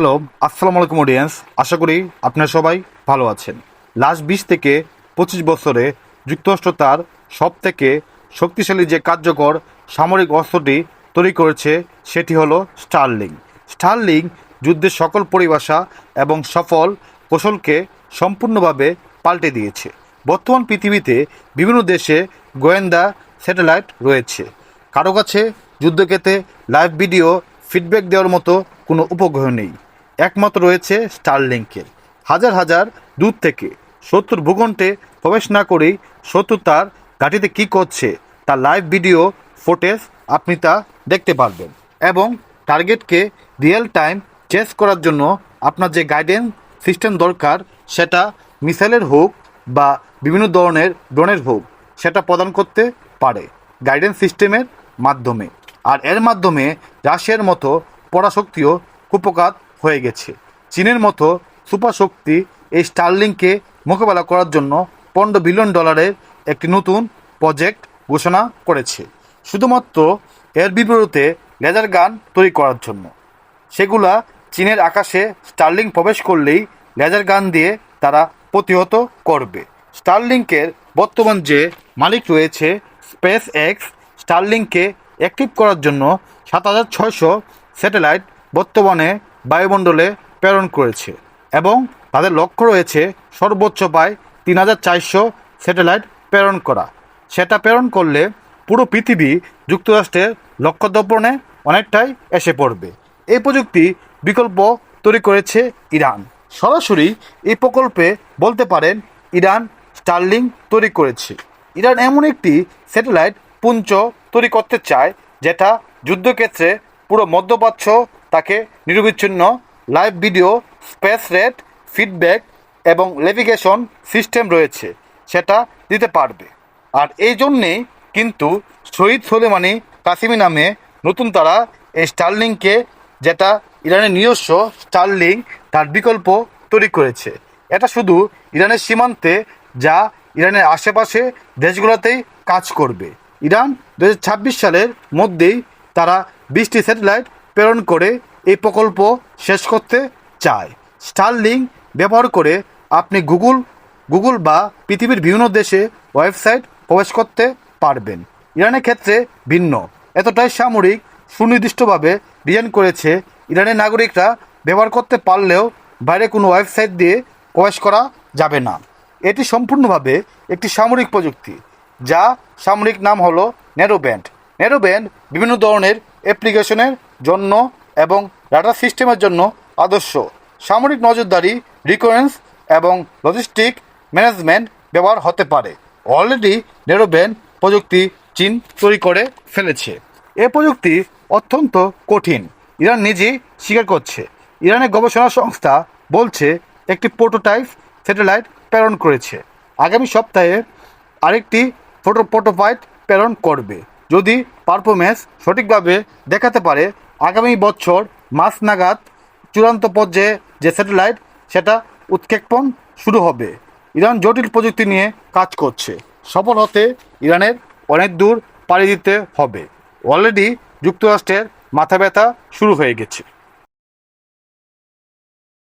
Hello আসসালামু আলাইকুম audience আশা করি আপনারা সবাই ভালো আছেন। লাস্ট বিশ থেকে পঁচিশ বছরে যুক্তরাষ্ট্র তার সব থেকে শক্তিশালী যে কার্যকর সামরিক অস্ত্রটি তৈরি করেছে, সেটি হলো স্টারলিং। স্টারলিং যুদ্ধের সকল পরিভাষা এবং সফল কৌশলকে সম্পূর্ণভাবে পাল্টে দিয়েছে। বর্তমান পৃথিবীতে বিভিন্ন দেশে গোয়েন্দা স্যাটেলাইট রয়েছে। কারও কাছে যুদ্ধক্ষেত্রে লাইভ ভিডিও, ফিডব্যাক দেওয়ার মতো কোনো উপগ্রহ নেই। একমাত্র রয়েছে স্টারলিংকের হাজার হাজার দূর থেকে শত্রুর ভূখণ্ডে প্রবেশ না করেই শত্রু তার ঘাঁটিতে কী করছে, তার লাইভ ভিডিও ফুটেজ আপনি তা দেখতে পারবেন এবং টার্গেটকে রিয়েল টাইম চেস করার জন্য আপনার যে গাইডেন্স সিস্টেম দরকার, সেটা মিসাইলের হোক বা বিভিন্ন ধরনের ড্রোনের হোক, সেটা প্রদান করতে পারে গাইডেন্স সিস্টেমের মাধ্যমে। আর এর মাধ্যমে রাশিয়ার মতো পরাশক্তিও কুপকাত হয়ে গেছে। চীনের মতো সুপার শক্তি এই স্টারলিংকে মোকাবেলা করার জন্য পনেরো বিলিয়ন ডলারের একটি নতুন প্রজেক্ট ঘোষণা করেছে। শুধুমাত্র এর বিপরীতে লেজার গান তৈরি করার জন্য। সেগুলা চীনের আকাশে স্টারলিং প্রবেশ করলেই লেজার গান দিয়ে তারা প্রতিহত করবে। স্টারলিংকের বর্তমান যে মালিক রয়েছে স্পেস এক্স স্টারলিংকে অ্যাক্টিভ করার জন্য সাত হাজার ছয়শো স্যাটেলাইট বর্তমানে বায়ুমণ্ডলে প্রেরণ করেছে এবং তাদের লক্ষ্য রয়েছে সর্বোচ্চ প্রায় তিন হাজার চারশো স্যাটেলাইট প্রেরণ করা। সেটা প্রেরণ করলে পুরো পৃথিবী যুক্তরাষ্ট্রের লক্ষ্য দর্পণে অনেকটাই এসে পড়বে। এই প্রযুক্তি বিকল্প তৈরি করেছে ইরান। সরাসরি এই প্রকল্পে বলতে পারেন ইরান স্টারলিং তৈরি করেছে। ইরান এমন একটি স্যাটেলাইট পুঞ্জ তৈরি করতে চায়, যেটা যুদ্ধক্ষেত্রে পুরো মধ্যপ্রাচ্য তাকে নিরবিচ্ছিন্ন live video, space rate, feedback এবং লেভিগেশন সিস্টেম রয়েছে, সেটা দিতে পারবে। আর এই জন্যেই কিন্তু শহীদ সোলেমানি কাসিমি নামে নতুন তারা এই স্টারলিংকে, যেটা ইরানের নিজস্ব স্টারলিং, তার বিকল্প তৈরি করেছে। এটা শুধু ইরানের সীমান্তে, যা ইরানের আশেপাশে দেশগুলোতেই কাজ করবে। ইরান দু হাজার ছাব্বিশ সালের মধ্যেই তারা বিশটি স্যাটেলাইট প্রেরণ করে এই প্রকল্প শেষ করতে চায়। স্টারলিং ব্যবহার করে আপনি গুগল গুগল বা পৃথিবীর বিভিন্ন দেশে ওয়েবসাইট প্রবেশ করতে পারবেন। ইরানের ক্ষেত্রে ভিন্ন। এতটাই সামরিক সুনির্দিষ্টভাবে ডিজাইন করেছে ইরানের নাগরিকরা। ব্যবহার করতে পারলেও বাইরে কোনো ওয়েবসাইট দিয়ে প্রবেশ করা যাবে না। এটি সম্পূর্ণভাবে একটি সামরিক প্রযুক্তি, যা সামরিক নাম হলো নেরোব্যান্ড বিভিন্ন ধরনের অ্যাপ্লিকেশনের জন্য এবং ডাটা সিস্টেমের জন্য আদর্শ। সামরিক নজরদারি রিকোয়েন্স এবং লজিস্টিক ম্যানেজমেন্ট ব্যবহার হতে পারে। অলরেডি নেরোব্যান্ড প্রযুক্তি চীন তৈরি করে ফেলেছে। এ প্রযুক্তি অত্যন্ত কঠিন। ইরান নিজেই স্বীকার করছে। ইরানের গবেষণা সংস্থা বলছে, একটি প্রোটোটাইপ স্যাটেলাইট প্রেরণ করেছে। আগামী সপ্তাহে আরেকটি ফটো প্রোটোটাইপ প্রেরণ করবে। যদি পারফরমেন্স সঠিকভাবে দেখাতে পারে, আগামী বছর মাস নাগাদ চূড়ান্ত পর্যায়ে যে স্যাটেলাইট, সেটা উৎক্ষেপণ শুরু হবে। ইরান জটিল প্রযুক্তি নিয়ে কাজ করছে। সফল হতে ইরানের অনেক দূর পাড়ি দিতে হবে। অলরেডি যুক্তরাষ্ট্রের মাথা ব্যথা শুরু হয়ে গেছে।